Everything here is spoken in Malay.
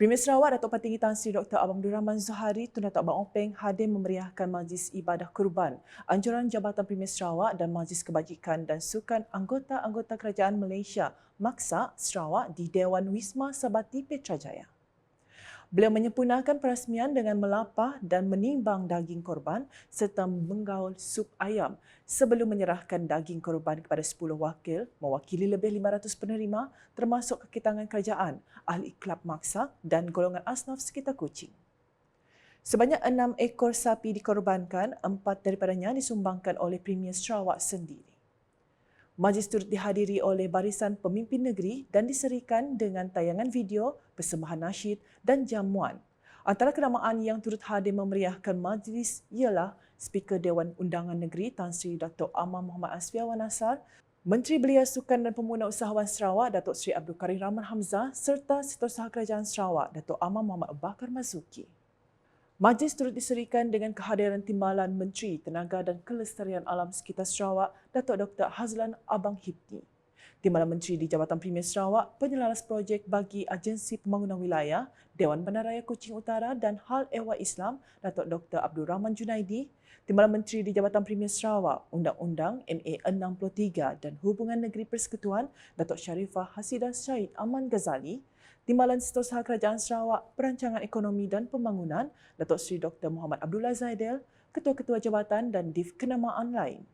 Premier Sarawak Datuk Patinggi Tan Sri Dr. Abang Abdul Rahman Zuhari Tun Datuk Abang Openg hadir memeriahkan Majlis Ibadah Kurban. Anjuran Jabatan Premier Sarawak dan Majlis Kebajikan dan Sukan anggota-anggota Kerajaan Malaysia Maksa Sarawak di Dewan Wisma Sabati Petrajaya. Beliau menyempurnakan perasmian dengan melapah dan menimbang daging korban serta menggaul sup ayam sebelum menyerahkan daging korban kepada 10 wakil mewakili lebih 500 penerima termasuk kekitangan kerajaan, ahli kelab maksa dan golongan asnaf sekitar Kuching. Sebanyak enam ekor sapi dikorbankan, empat daripadanya disumbangkan oleh Premier Sarawak sendiri. Majlis turut dihadiri oleh barisan pemimpin negeri dan diserikan dengan tayangan video, persembahan nasyid dan jamuan. Antara kenamaan yang turut hadir memeriahkan majlis ialah Speaker Dewan Undangan Negeri Tan Sri Datuk Amar Muhammad Asfiawan Nasar, Menteri Belia Sukan dan Pemuda Usahawan Sarawak Datuk Sri Abdul Karim Rahman Hamzah serta Setiausaha Kerajaan Sarawak Datuk Amar Muhammad Bakar Mazuki. Majlis turut diserikan dengan kehadiran Timbalan Menteri Tenaga dan Kelestarian Alam Sekitar Sarawak, Datuk Dr. Hazlan Abang Hipni. Timbalan Menteri di Jabatan Premier Sarawak, penyelaras projek bagi Agensi Pembangunan Wilayah, Dewan Bandaraya Kuching Utara dan Hal Ehwal Islam, Datuk Dr. Abdul Rahman Junaidi. Timbalan Menteri di Jabatan Premier Sarawak, Undang-Undang MA 63 dan Hubungan Negeri Persekutuan, Datuk Sharifah Hasidah Syahid Aman Ghazali. Timbalan Setiausaha Kerajaan Sarawak Perancangan Ekonomi dan Pembangunan Datuk Seri Dr. Muhammad Abdullah Zaidel, Ketua-Ketua Jabatan dan Div Kenamaan lain.